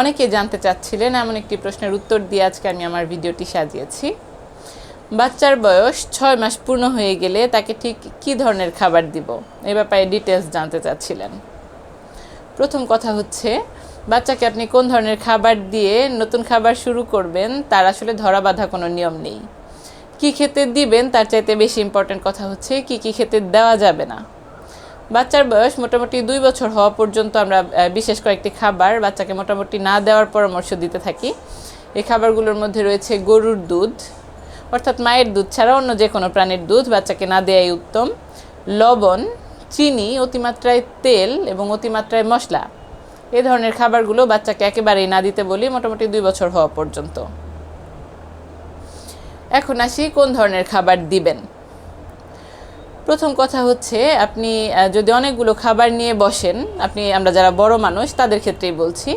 অনেকে জানতে চাচ্ছিলেন, এমন একটি প্রশ্নের উত্তর দিয়ে আজকে আমি আমার ভিডিওটি সাজিয়েছি। বাচ্চার বয়স ছয় মাস পূর্ণ হয়ে গেলে তাকে ঠিক কী ধরনের খাবার দিব? এ ব্যাপারে ডিটেলস জানতে চাচ্ছিলেন। প্রথম কথা হচ্ছে, বাচ্চাকে আপনি কোন ধরনের খাবার দিয়ে নতুন খাবার শুরু করবেন, তার আসলে ধরা বাঁধা কোনো নিয়ম নেই। কী খেতে দিবেন, তার চাইতে বেশি ইম্পর্ট্যান্ট কথা হচ্ছে, কি কি খেতে দেওয়া যাবে না। বাচ্চার বয়স মোটামুটি দুই বছর হওয়া পর্যন্ত আমরা বিশেষ কয়েকটি খাবার বাচ্চাকে মোটামুটি না দেওয়ার পরামর্শ দিতে থাকি। এই খাবারগুলোর মধ্যে রয়েছে গরুর দুধ, অর্থাৎ মায়ের দুধ ছাড়া অন্য যে কোনো প্রাণীর দুধ বাচ্চাকে না দেওয়াই উত্তম। লবণ, চিনি, অতিমাত্রায় তেল এবং অতিমাত্রায় মশলা, এ ধরনের খাবারগুলো বাচ্চাকে একেবারেই না দিতে বলি মোটামুটি দুই বছর হওয়া পর্যন্ত। এখন আসি কোন ধরনের খাবার দিবেন? প্রথম কথা হচ্ছে আপনি যদি অনেকগুলো খাবার নিয়ে বসেন, আপনি, আমরা যারা বড় মানুষ, তাদের ক্ষেত্রেই বলছি,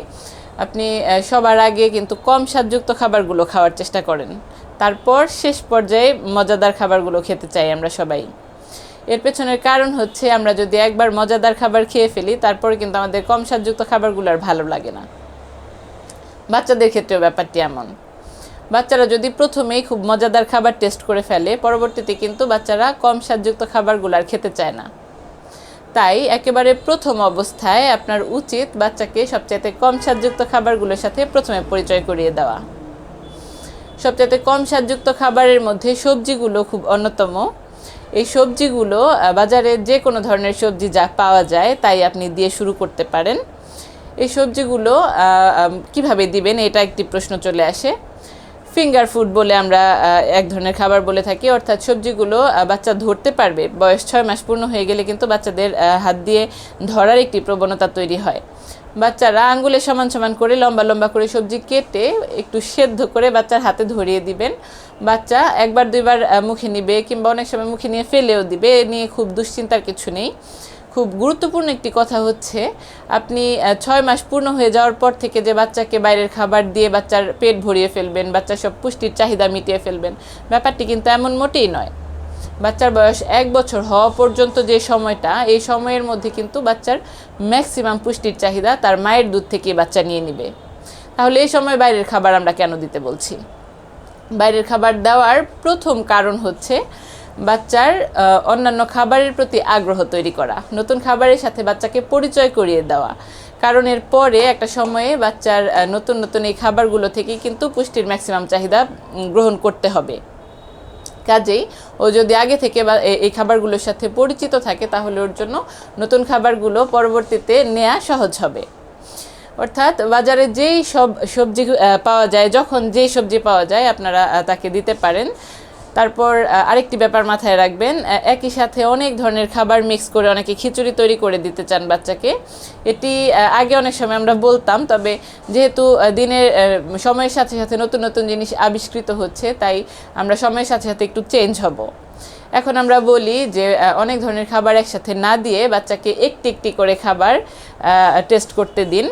আপনি সবার আগে কিন্তু কম স্বাদযুক্ত খাবারগুলো খাওয়ার চেষ্টা করেন। তারপর শেষ পর্যায়ে মজাদার খাবারগুলো খেতে চাই আমরা সবাই। এর পেছনের কারণ হচ্ছে আমরা যদি একবার মজাদার খাবার খেয়ে ফেলি, তারপরে কিন্তু আমাদের কম স্বাদযুক্ত খাবারগুলো আর ভালো লাগে না। বাচ্চাদের ক্ষেত্রেও ব্যাপারটি এমন। বাচ্চারা যদি প্রথমেই খুব মজাদার খাবার টেস্ট করে ফেলে, পরবর্তীতে কিন্তু বাচ্চারা কম স্বাদযুক্ত খাবারগুলো আর খেতে চায় না। তাই একেবারে প্রথম অবস্থায় আপনার উচিত বাচ্চাকে সবচাইতে কম স্বাদযুক্ত খাবারগুলোর সাথে প্রথমে পরিচয় করিয়ে দেওয়া। সবচাইতে কম স্বাদযুক্ত খাবারের মধ্যে সবজিগুলো খুব অন্যতম। এই সবজিগুলো বাজারে যে কোনো ধরনের সবজি যা পাওয়া যায়, তাই আপনি দিয়ে শুরু করতে পারেন। এই সবজিগুলো কীভাবে দিবেন, এটা একটি প্রশ্ন চলে আসে। ফিঙ্গার ফুড বলে আমরা এক ধরনের খাবার বলে থাকি। অর্থাৎ সবজিগুলো বাচ্চা ধরতে পারবে, বয়স ছয় মাস পূর্ণ হয়ে গেলে কিন্তু বাচ্চাদের হাত দিয়ে ধরার একটি প্রবণতা তৈরি হয়। বাচ্চারা আঙ্গুলে সমান সমান করে, লম্বা লম্বা করে সবজি কেটে একটু সেদ্ধ করে বাচ্চার হাতে ধরিয়ে দিবেন। বাচ্চা একবার দুইবার মুখে নিবে কিংবা অনেক সময় মুখে নিয়ে ফেলেও দিবে, এ নিয়ে খুব দুশ্চিন্তার কিছু নেই। খুব গুরুত্বপূর্ণ একটি কথা হচ্ছে, আপনি ছয় মাস পূর্ণ হয়ে যাওয়ার পর থেকে যে বাচ্চাকে বাইরের খাবার দিয়ে বাচ্চার পেট ভরিয়ে ফেলবেন, বাচ্চার সব পুষ্টির চাহিদা মিটিয়ে ফেলবেন, ব্যাপারটি কিন্তু এমন মোটেই নয়। বাচ্চার বয়স এক বছর হওয়া পর্যন্ত যে সময়টা, এই সময়ের মধ্যে কিন্তু বাচ্চার ম্যাক্সিমাম পুষ্টির চাহিদা তার মায়ের দুধ থেকে বাচ্চা নিয়ে নিবে। তাহলে এই সময় বাইরের খাবার আমরা কেন দিতে বলছি? বাইরের খাবার দেওয়ার প্রথম কারণ হচ্ছে বাচ্চার অন্যান্য খাবারের প্রতি আগ্রহ তৈরি করা, নতুন খাবারের সাথে বাচ্চাকে পরিচয় করিয়ে দেওয়া। কারণ এর পরে একটা সময়ে বাচ্চার নতুন নতুন এই খাবারগুলো থেকেই কিন্তু পুষ্টির ম্যাক্সিমাম চাহিদা গ্রহণ করতে হবে। কাজেই ও যদি আগে থেকে বা এই খাবারগুলোর সাথে পরিচিত থাকে, তাহলে ওর জন্য নতুন খাবারগুলো পরবর্তীতে নেওয়া সহজ হবে। অর্থাৎ বাজারে যেই সব সবজি পাওয়া যায়, যখন যেই সবজি পাওয়া যায়, আপনারা তাকে দিতে পারেন। তারপর আরেকটি ব্যাপার মাথায় রাখবেন একই সাথে অনেক ধরনের খাবার মিক্স করে অনেকে খিচুড়ি তৈরি করে দিতে চান বাচ্চাকে। এটি আগে অনেক সময় আমরা বলতাম, তবে যেহেতু দিনের সময়ের সাথে সাথে নতুন নতুন জিনিস আবিষ্কৃত হচ্ছে, তাই আমরা সময়ের সাথে সাথে একটু চেঞ্জ হব। এখন আমরা বলি যে অনেক ধরনের খাবার একসাথে না দিয়ে বাচ্চাকে একটি একটি করে খাবার টেস্ট করতে দিন।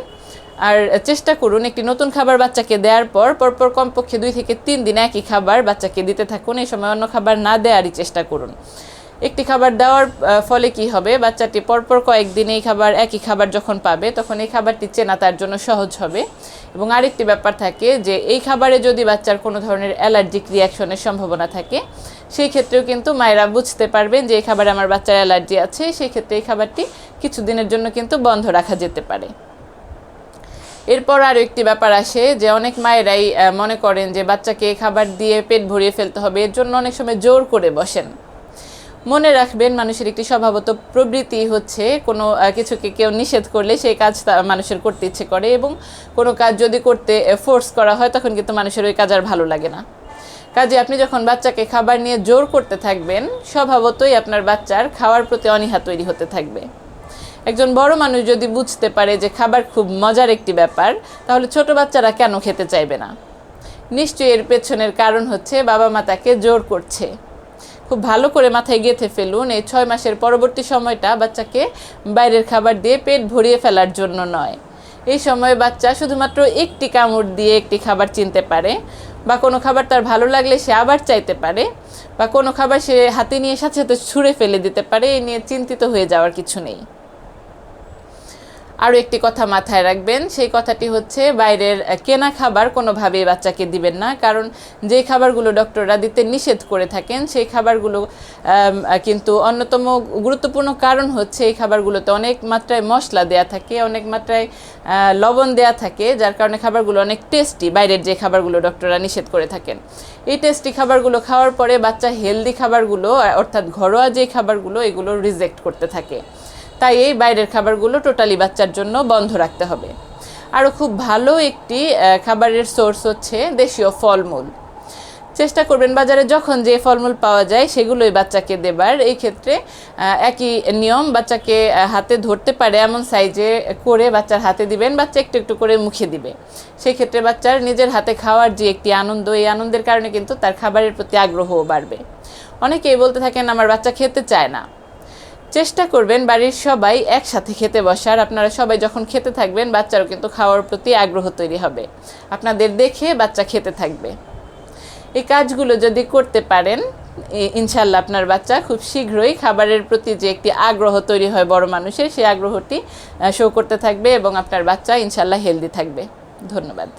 আর চেষ্টা করুন একটি নতুন খাবার বাচ্চাকে দেওয়ার পর, পরপর কমপক্ষে দুই থেকে তিন দিন একই খাবার বাচ্চাকে দিতে থাকুন। এই সময় অন্য খাবার না দেওয়ারই চেষ্টা করুন। একটি খাবার দেওয়ার ফলে কি হবে? বাচ্চাটি পরপর কয়েকদিন এই খাবার, একই খাবার যখন পাবে, তখন এই খাবারটি চেনা তার জন্য সহজ হবে। এবং আরেকটি ব্যাপার থাকে যে, এই খাবারে যদি বাচ্চার কোনো ধরনের অ্যালার্জিক রিয়াকশনের সম্ভাবনা থাকে, সেই ক্ষেত্রেও কিন্তু মায়েরা বুঝতে পারবেন যে, এই খাবারে আমার বাচ্চার অ্যালার্জি আছে। সেই ক্ষেত্রে এই খাবারটি কিছুদিনের জন্য কিন্তু বন্ধ রাখা যেতে পারে। এরপর আরও একটি ব্যাপার আসে যে অনেক মায়েরাই মনে করেন যে বাচ্চাকে খাবার দিয়ে পেট ভরিয়ে ফেলতে হবে, এর জন্য অনেক সময় জোর করে বসেন। মনে রাখবেন, মানুষের একটি স্বভাবত প্রবৃত্তি হচ্ছে কোনো কিছুকে কেউ নিষেধ করলে সেই কাজ মানুষের করতে ইচ্ছে করে এবং কোনো কাজ যদি করতে ফোর্স করা হয়, তখন কিন্তু মানুষের ওই কাজ আর ভালো লাগে না। কাজে আপনি যখন বাচ্চাকে খাবার নিয়ে জোর করতে থাকবেন, স্বভাবতই আপনার বাচ্চার খাওয়ার প্রতি অনীহা তৈরি হতে থাকবে। একজন বড় মানুষ যদি বুঝতে পারে যে খাবার খুব মজার একটি ব্যাপার, তাহলে ছোট বাচ্চারা কেন খেতে চাইবে না? নিশ্চয়ই এর পেছনের কারণ হচ্ছে বাবা মা তাকে জোর করছে। খুব ভালো করে মাথায় গেঁথে ফেলুন, এই ছয় মাসের পরবর্তী সময়টা বাচ্চাকে বাইরের খাবার দিয়ে পেট ভরিয়ে ফেলার জন্য নয়। এই সময়ে বাচ্চা শুধুমাত্র একটি কামড় দিয়ে একটি খাবার চিনতে পারে, বা কোনো খাবার তার ভালো লাগলে সে আবার চাইতে পারে, বা কোনো খাবার সে হাতে নিয়ে সাথে সাথে ছুঁড়ে ফেলে দিতে পারে এই নিয়ে চিন্তিত হয়ে যাওয়ার কিছু নেই। আরও একটি কথা মাথায় রাখবেন, সেই কথাটি হচ্ছে বাইরের কেনা খাবার কোনোভাবেই বাচ্চাকে দিবেন না। কারণ যে খাবারগুলো ডক্টররা দিতে নিষেধ করে থাকেন, সেই খাবারগুলো কিন্তু অন্যতম গুরুত্বপূর্ণ কারণ হচ্ছে এই খাবারগুলোতে অনেক মাত্রায় মশলা দেয়া থাকে, অনেক মাত্রায় লবণ দেয়া থাকে, যার কারণে খাবারগুলো অনেক টেস্টি বাইরের যে খাবারগুলো ডক্টররা নিষেধ করে থাকেন। এই টেস্টি খাবারগুলো খাওয়ার পরে বাচ্চা হেলদি খাবারগুলো, অর্থাৎ ঘরোয়া যে খাবারগুলো, এগুলো রিজেক্ট করতে থাকে। তাই এই বাইরের খাবারগুলো টোটালি বাচ্চার জন্য বন্ধ রাখতে হবে। আরও খুব ভালো একটি খাবারের সোর্স হচ্ছে দেশীয় ফলমূল। চেষ্টা করবেন বাজারে যখন যে ফলমূল পাওয়া যায় সেগুলোই বাচ্চাকে দেবার। এই ক্ষেত্রে একই নিয়ম বাচ্চাকে হাতে ধরতে পারে এমন সাইজে করে বাচ্চার হাতে দিবেন, বাচ্চা একটু একটু করে মুখে দিবে। সেই ক্ষেত্রে বাচ্চার নিজের হাতে খাওয়ার যে একটি আনন্দ, এই আনন্দের কারণে কিন্তু তার খাবারের প্রতি আগ্রহও বাড়বে। অনেকেই বলতে থাকেন, আমার বাচ্চা খেতে চায় না। চেষ্টা করবেন বাড়ির সবাই একসাথে খেতে বসার। আপনারা সবাই যখন খেতে থাকবেন, বাচ্চারও কিন্তু খাওয়ার প্রতি আগ্রহ তৈরি হবে। আপনাদের দেখে বাচ্চা খেতে থাকবে। এই কাজগুলো যদি করতে পারেন ইনশাল্লাহ আপনার বাচ্চা খুব শীঘ্রই খাবারের প্রতি যে একটি আগ্রহ তৈরি হয় বড় মানুষের, সেই আগ্রহটি শো করতে থাকবে এবং আপনার বাচ্চা ইনশাল্লাহ হেলদি থাকবে। ধন্যবাদ।